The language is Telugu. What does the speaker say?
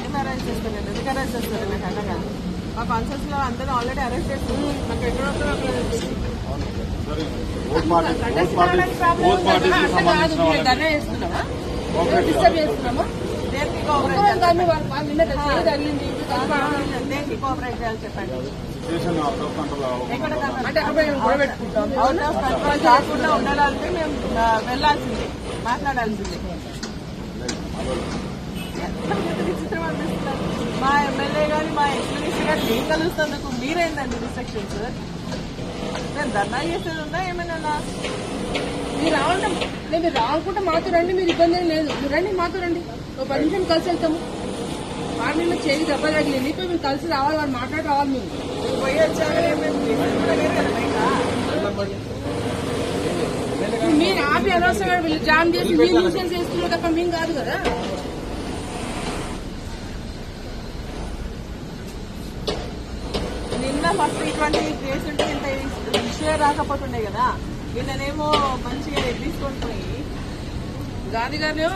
ఏం అరెస్ట్ చేస్తలేదు ఎందుకు అరెస్ట్ చేస్తారు నాకు అర్థం కాదు మా కాన్సర్స్లో అందరూ ఆల్రెడీ అరెస్ట్ చేస్తున్నారు నాకు అక్కడ సంబంధించిన వాళ్ళని ధర్నా చేస్తున్నామా కోఆపరేట్ చేయాలి చెప్పండి. అవుట్ ఆఫ్ కంట్రోల్ కాకుండా ఉండాలంటే మేము మాట్లాడాల్సిందే విచిత్రం అనిపిస్తున్నారు మా ఎమ్మెల్యే మా గారు కలుస్తున్నందుకు మీరేందండి రిస్ట్రిక్షన్స్ నేను ధర్నా చేసేది ఉందా ఏమైనా మీరు రావడం మీరు రానుకుంటే మాతో రండి మీరు ఇబ్బంది ఏం లేదు. మీరు రండి మాతో రండి. ఒక పది నిమిషం కలిసి వెళ్తాము. వాడి మీద చేయి దెబ్బ తగిలింది. ఇప్పుడు మీరు కలిసి రావాలి వాళ్ళు మాట్లాడి రావాలి మేము మేము మీరు ఆపి అనవసరంగా వీళ్ళు జామ్ చేసి మీరు న్యూసెన్స్ చేస్తున్నారు తప్ప మేము కాదు కదా. నిన్న ఫస్ట్ ఇటువంటి కేసు ఉంటే ఇంత ఇష్యూ రాకపోతుండే కదా. నిన్ననేమో మంచిగా తీసుకొని పోయి. గాంధీ గారినేమో